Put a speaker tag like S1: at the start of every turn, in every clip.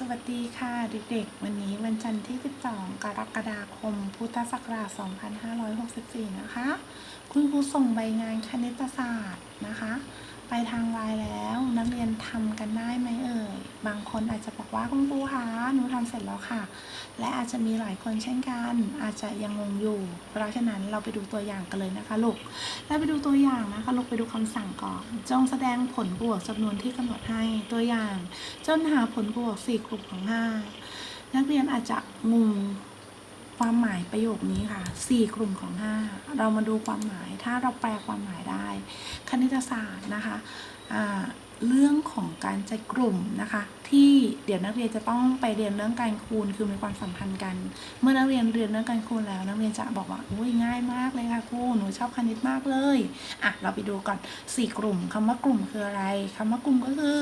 S1: สวัสดีค่ะเด็กๆ วันนี้วันจันทร์ที่ 12 กรกฎาคม พุทธศักราช 2564 นะคะ คุณครูส่งใบงานคณิตศาสตร์นะคะ ไปทางไลน์แล้วนักเรียนทำกัน บางคนอาจจะบอกว่าคุณครูคะหนูทำเสร็จแล้วค่ะ และอาจจะมีหลายคนเช่นกัน อาจจะยังงงอยู่ เพราะฉะนั้นเราไปดูตัวอย่างกันเลยนะคะลูกแล้วไปดูตัวอย่างนะคะลูกไปดูคำสั่งก่อน จงแสดงผลบวกจำนวนที่กำหนดให้ตัวอย่าง จนหาผลบวก4กลุ่มของ 5 นักเรียนอาจจะงงความหมายประโยคนี้ค่ะ 4 กลุ่มของ 5 เรามาดูความหมายถ้าเราแปลความหมายได้ คณิตศาสตร์นะคะอ่า เรื่องของการจัดกลุ่มนะคะ ที่เดี๋ยวนักเรียนจะต้องไปเรียนเรื่องการคูณคือมีความสัมพันธ์กัน เมื่อนักเรียนเรียนเรื่องการคูณแล้ว นักเรียนจะบอกว่าอุ้ยง่ายมากเลยค่ะครูหนูชอบคณิตมากเลยอะเราไปดูก่อน 4 กลุ่มคำว่ากลุ่มคืออะไรคำว่ากลุ่มก็คือ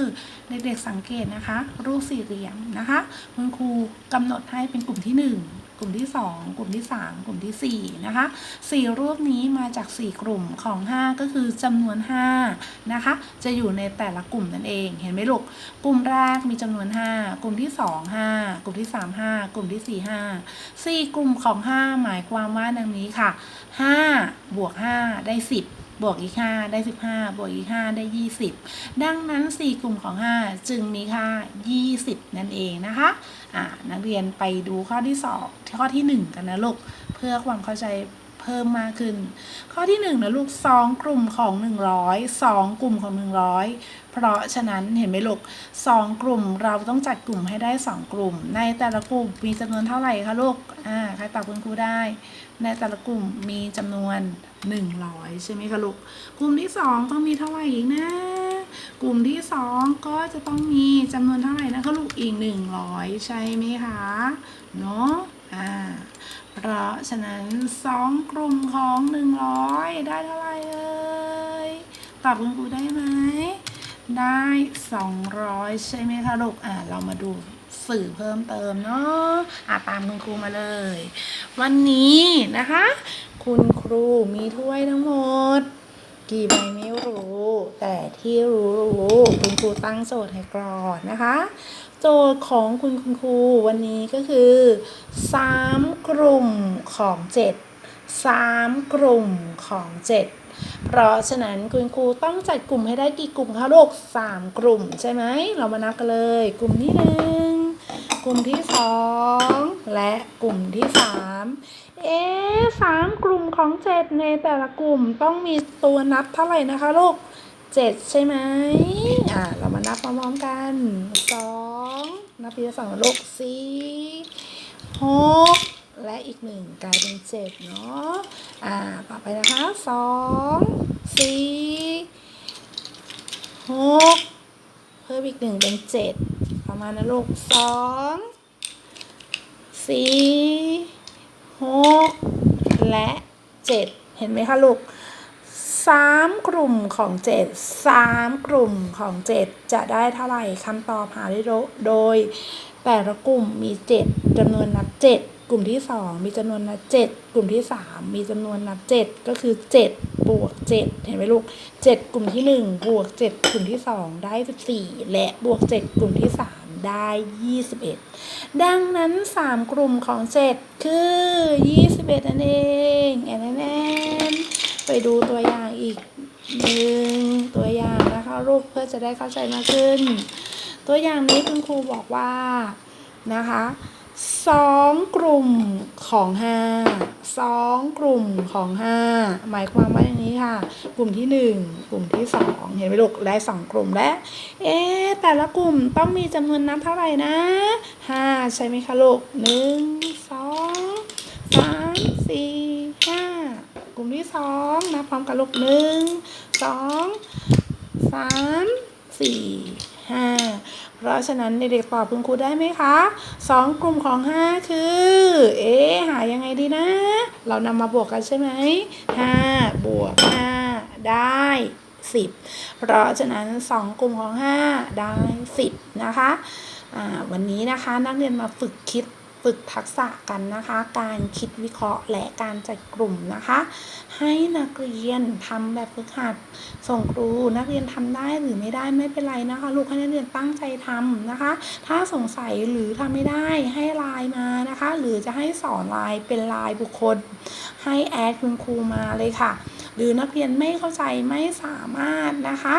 S1: เด็กๆสังเกตนะคะ รูปสี่เหลี่ยมนะคะคุณครูกำหนดให้เป็นกลุ่มที่ 1 กลุ่มที่ 2 กลุ่มที่ 3 กลุ่มทีสี่4 นะคะสี่รูปนี้มาจาก 4 กลุ่มของ 5 ก็คือจำนวน 5 นะคะ จะอยู่ในแต่ละกลุ่มนั่นเอง เห็นไหมลูก กลุ่มแรกมีจำนวน 5 กลุ่มที่ 2 5 กลุ่มที่ 3 5 กลุ่มที่ 4 5 4 กลุ่มของ 5 หมายความว่าดังนี้ค่ะ 5 บวก 5 ได้ 10 บวกอีก 5 ได้ 15 บวกอีก 5 ได้ 20 ดังนั้น 4 กลุ่มของ 5 จึงมีค่า 20 นั่นเองนะคะอ่านักเรียนไปดูข้อที่ 2 ข้อที่ 1 กันนะลูก เพื่อความเข้าใจ เพิ่มมากขึ้น ข้อที่1นะลูก 2 กลุ่มของ 100 2 กลุ่มของ 100 เพราะฉะนั้นเห็นไหมลูก 2 กลุ่มเราต้องจัดกลุ่มให้ได้ 2 กลุ่ม ในแต่ละกลุ่มมีจำนวนเท่าไหร่คะลูกอ่าใครตอบคุณครูได้ ในแต่ละกลุ่มมีจำนวน 100 ใช่ไหมคะลูก กลุ่มที่ 2 ต้องมีเท่าไหร่อีกนะกลุ่มที่ 2 ก็จะต้องมีจำนวนเท่าไหร่นะคะลูกอีก 100 ใช่ไหมคะเนาะอ่า เพราะฉะนั้น 2 กลุ่มของ 100 ได้เท่าไหร่เอ่ยตอบคุณครูได้ไหม ได้ 200 ใช่ไหมคะลูกอ่าเรามาดูสื่อเพิ่มเติมเนาะอ่าตามคุณครูมาเลย วันนี้นะคะ คุณครูมีถ้วยทั้งหมด กี่ใบไม่รู้ แต่ที่รู้รู้คุณครูตั้งโจทย์ให้ก่อนนะคะ โจทย์ของคุณคุณครูวันนี้ก็คือ3กลุ่มของ 7 3 กลุ่มของ 7 เพราะฉะนั้นคุณครูต้องจัดกลุ่มให้ได้กี่กลุ่มคะลูก3 กลุ่มใช่ไหมเรามานับกันเลย กลุ่มที่หนึ่งกลุ่มที่สองและกลุ่มที่สามเอ๊สามกลุ่มของเจ็ดในแต่ละกลุ่มต้องมีตัวนับเท่าไหร่นะคะลูก เจ็ดใช่ไหมอ่า เรามานับพร้อมๆกันสองนับทีละสองลูกสี่หกและอีกหนึ่งกลายเป็นเจ็ดเนาะ อ่า ต่อไปนะคะสองสี่หกเพิ่มอีกหนึ่งเป็นเจ็ดประมาณนะลูกสองสี่หกและเจ็ดเห็นไหมคะลูก สามกลุ่มของเจ็ดสามกลุ่มของเจ็ดจะได้เท่าไหร่คำตอบหาได้โดย แต่ละกลุ่มมีเจ็ดจำนวนนับเจ็ดกลุ่มที่สองมีจำนวนนับเจ็ดกลุ่มที่สามมีจำนวนนับเจ็ดก็คือเจ็ดบวกเจ็ดเห็นไหมลูกเจ็ดกลุ่มที่หนึ่งบวกเจ็ดกลุ่มที่สองได้สิบสี่และบวกเจ็ดกลุ่มที่สามได้ยี่สิบเอ็ดดังนั้นสามกลุ่มของเจ็ดคือยี่สิบเอ็ดนั่นเองแนแอนแอน ไปดูตัวอย่างอีกหนึ่งตัวอย่างนะคะลูกเพื่อจะได้เข้าใจมากขึ้น ตัวอย่างนี้คุณครูบอกว่านะคะสองกลุ่มของห้าสองกลุ่มของห้าหมายความว่าอย่างนี้ค่ะ กลุ่มที่หนึ่งกลุ่มที่สองเห็นไหมลูกได้สองกลุ่มและเอ๊แต่ละกลุ่มต้องมีจำนวนนับเท่าไหร่นะห้าใช่ไหมคะลูกหนึ่งสองสามสี่ห้า กลุ่มที่สองนับพร้อมกันลูกหนึ่งสองสามสี่ห้าเพราะฉะนั้นเด็กๆตอบคุณครูได้ไหมคะสองกลุ่มของห้าคือ เอ๊หายังไงดีนะ เรานำมาบวกกันใช่ไหมห้าบวกห้าได้สิบเพราะฉะนั้นสองกลุ่มของห้าได้สิบนะคะวันนี้นะคะนักเรียนมาฝึกคิด ฝึกทักษะกันนะคะ การคิดวิเคราะห์และการจัดกลุ่มนะคะ ให้นักเรียนทำแบบฝึกหัดส่งครู นักเรียนทำได้หรือไม่ได้ไม่เป็นไรนะคะ ลูกให้นักเรียนตั้งใจทำนะคะ ถ้าสงสัยหรือทำไม่ได้ให้ไลน์มานะคะ หรือจะให้สอนไลน์เป็นไลน์บุคคล ให้แอดคุณครูมาเลยค่ะ หรือนักเรียนไม่เข้าใจไม่สามารถนะคะ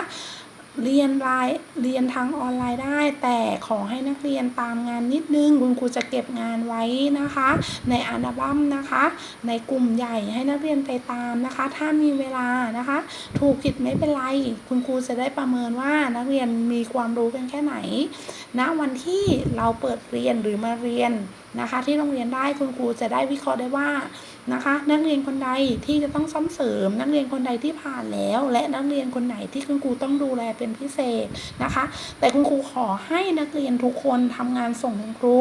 S1: เรียนไลน์เรียนทางออนไลน์ได้ แต่ขอให้นักเรียนตามงานนิดนึง คุณครูจะเก็บงานไว้นะคะ ในอัลบั้มนะคะ ในกลุ่มใหญ่ให้นักเรียนไปตามนะคะ ถ้ามีเวลานะคะ ถูกผิดไม่เป็นไร คุณครูจะได้ประเมินว่านักเรียนมีความรู้กันแค่ไหนณวันที่เราเปิดเรียนหรือมาเรียนนะคะ ที่โรงเรียนได้คุณครูจะได้วิเคราะห์ได้ว่า นะคะ นักเรียนคนใดที่จะต้องซ่อมเสริม นักเรียนคนใดที่ผ่านแล้ว และนักเรียนคนไหนที่คุณครูต้องดูแลเป็นพิเศษนะคะ แต่คุณครูขอให้นักเรียนทุกคนทำงานส่งคุณครู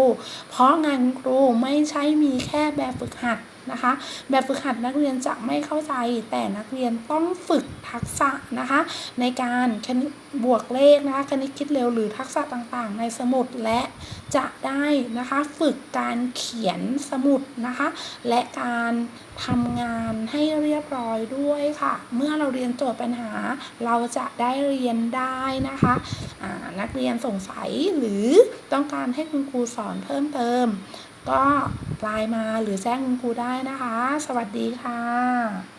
S1: เพราะงานคุณครูไม่ใช่มีแค่แบบฝึกหัด นะคะ แบบฝึกหัดนักเรียนจะไม่เข้าใจแต่นักเรียนต้องฝึกทักษะนะคะ ในการคณิตบวกเลขนะคะคณิตคิดเร็วหรือทักษะต่างๆ ในสมุดและจะได้นะคะฝึกการเขียนสมุดนะคะ และการทำงานให้เรียบร้อยด้วยค่ะ เมื่อเราเรียนโจทย์ปัญหา เราจะได้เรียนได้นะคะนักเรียนสงสัยหรือต้องการให้คุณครูสอนเพิ่มเติม ก็ไลน์มาหรือแจ้งคุณครูได้นะคะ สวัสดีค่ะ